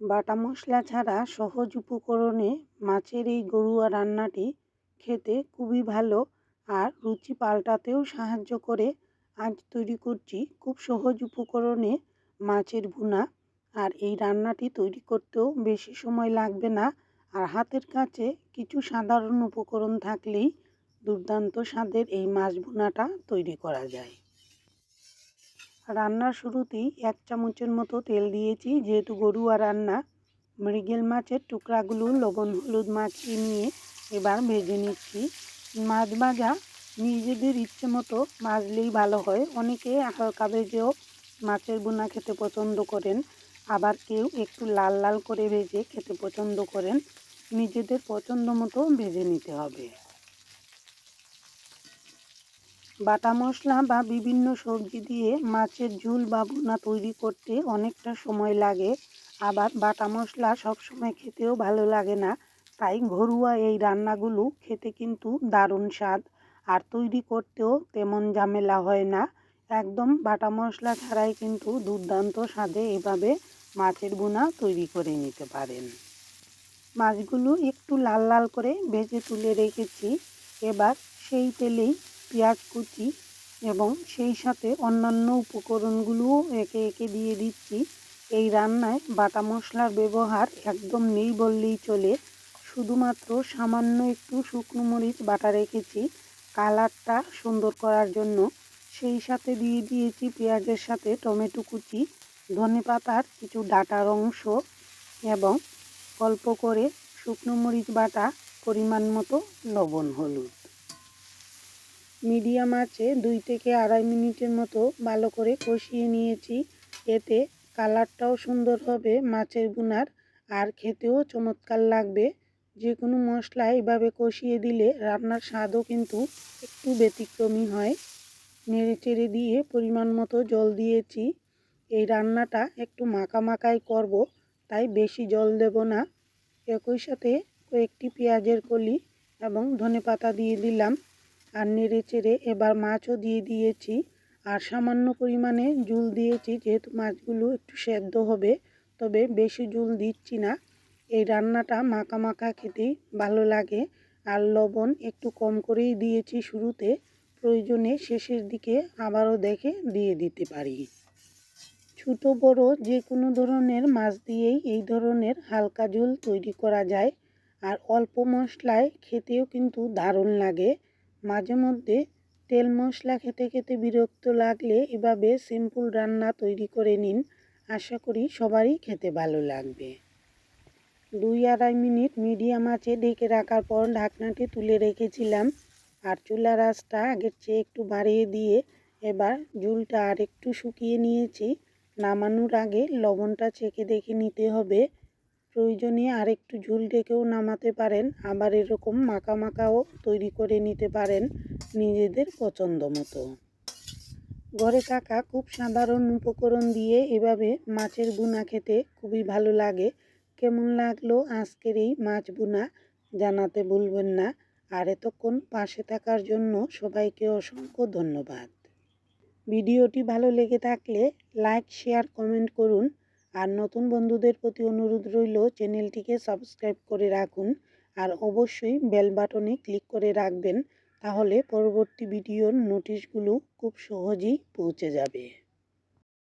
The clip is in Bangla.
বাটা মশলা ছাড়া সহজ উপকরণে মাছের এই গরুয়া রান্নাটি খেতে খুবই ভালো আর রুচি পাল্টাতেও সাহায্য করে। আজ তৈরি করছি খুব সহজ উপকরণে মাছের ভুনা আর এই রান্নাটি তৈরি করতেও বেশি সময় লাগবে না আর হাতের কাছে কিছু সাধারণ উপকরণ থাকলেই দুর্দান্ত স্বাদের এই মাছ ভুনাটা তৈরি করা যায়। রান্নার শুরুতেই এক চামচের মতো তেল দিয়েছি, যেহেতু গরুয়া রান্না। মৃগেল মাছের টুকরাগুলো লবণ, হলুদ মাখিয়ে নিয়ে এবার ভেজে নিচ্ছি। মাছ ভাজা নিজেদের ইচ্ছে মতো ভাজলেই ভালো হয়। অনেকে হালকা ভেজেও মাছের বোনা খেতে পছন্দ করেন, আবার কেউ একটু লাল লাল করে ভেজে খেতে পছন্দ করেন। নিজেদের পছন্দ মতো ভেজে নিতে হবে। বাটা মশলা বা বিভিন্ন সবজি দিয়ে মাছের ঝুল বা ভুনা তৈরি করতে অনেকটা সময় লাগে। আবার বাটা মশলা সবসময় খেতেও ভালো লাগে না। তাই ঘরোয়া এই রান্নাগুলো খেতে কিন্তু দারুণ স্বাদ। আর তৈরি করতেও তেমন ঝামেলা হয় না। একদম বাটা মশলা ছাড়াই কিন্তু দুর্দান্ত স্বাদে এভাবে মাছের বোনা তৈরি করে নিতে পারেন। মাছগুলো একটু লাল লাল করে ভেজে তুলে রেখেছি। এবার সেই তেলেই পেঁয়াজ, কুচি এবং সেই সাথে অন্যান্য উপকরণগুলোও একে একে দিয়ে দিচ্ছি। এই রান্নায় বাটা মশলার ব্যবহার একদম নেই বললেই চলে। শুধুমাত্র সামান্য একটু শুকনো মরিচ বাটা রেখেছি কালারটা সুন্দর করার জন্য। সেই সাথে দিয়ে দিয়েছি পেঁয়াজের সাথে টমেটো কুচি, ধনে পাতার কিছু ডাটার অংশ এবং অল্প করে শুকনো মরিচ বাটা, পরিমাণ মতো লবণ, হলুদ। মিডিয়াম আছে, দুই থেকে আড়াই মিনিটের মতো ভালো করে কষিয়ে নিয়েছি। এতে কালারটাও সুন্দর হবে মাছের বুনার আর খেতেও চমৎকার লাগবে। যে কোনো মশলা এভাবে কষিয়ে দিলে রান্নার স্বাদও কিন্তু একটু ব্যতিক্রমী হয়। নেড়ে চেড়ে দিয়ে পরিমাণ মতো জল দিয়েছি। এই রান্নাটা একটু মাখা মাখাই করব, তাই বেশি জল দেব না। একই সাথে কয়েকটি পেঁয়াজের কলি এবং ধনে পাতা দিয়ে দিলাম। আর নেড়ে চেড়ে এবার মাছও দিয়ে দিয়েছি। আর সামান্য পরিমাণে জুল দিয়েছি, যেহেতু মাছগুলো একটু সেদ্ধ হবে, তবে বেশি জুল দিচ্ছি না। এই রান্নাটা মাখা মাখা খেতেই ভালো লাগে। আর লবণ একটু কম করেই দিয়েছি শুরুতে, প্রয়োজনে শেষের দিকে আবারও দেখে দিয়ে দিতে পারি। ছোট, বড় যে কোনো ধরনের মাছ দিয়েই এই ধরনের হালকা ঝোল তৈরি করা যায়। আর অল্প মশলায় খেতেও কিন্তু দারুণ লাগে। মাঝে মধ্যে তেল মশলা খেতে খেতে বিরক্ত লাগলে এভাবে সিম্পল রান্না তৈরি করে নিন। আশা করি সবারই খেতে ভালো লাগবে। দুই আড়াই মিনিট মিডিয়াম আঁচে ঢেকে রাখার পর ঢাকনাটি তুলে রেখেছিলাম আর চুলার আঁচটা আগের চেয়ে একটু বাড়িয়ে দিয়ে এবার ঝুলটা আর একটু শুকিয়ে নিয়েছি। নামানোর আগে লবণটা চেখে দেখে নিতে হবে। প্রয়োজনে আরেকটু ঝুল ডেকেও নামাতে পারেন, আবার এরকম মাখা মাখাও তৈরি করে নিতে পারেন নিজেদের পছন্দ মতো। ঘরে থাকা খুব সাধারণ উপকরণ দিয়ে এভাবে মাছের বুনা খেতে খুবই ভালো লাগে। কেমন লাগল আজকের এই মাছ বুনা জানাতে ভুলবেন না। আর এতক্ষণ পাশে থাকার জন্য সবাইকে অসংখ্য ধন্যবাদ। ভিডিওটি ভালো লেগে থাকলে লাইক, শেয়ার, কমেন্ট করুন। আর নতুন বন্ধুদের প্রতি অনুরোধ রইল চ্যানেলটিকে সাবস্ক্রাইব করে রাখুন আর অবশ্যই বেল বাটনে ক্লিক করে রাখবেন, তাহলে পরবর্তী ভিডিওর নোটিশগুলো খুব সহজেই পৌঁছে যাবে।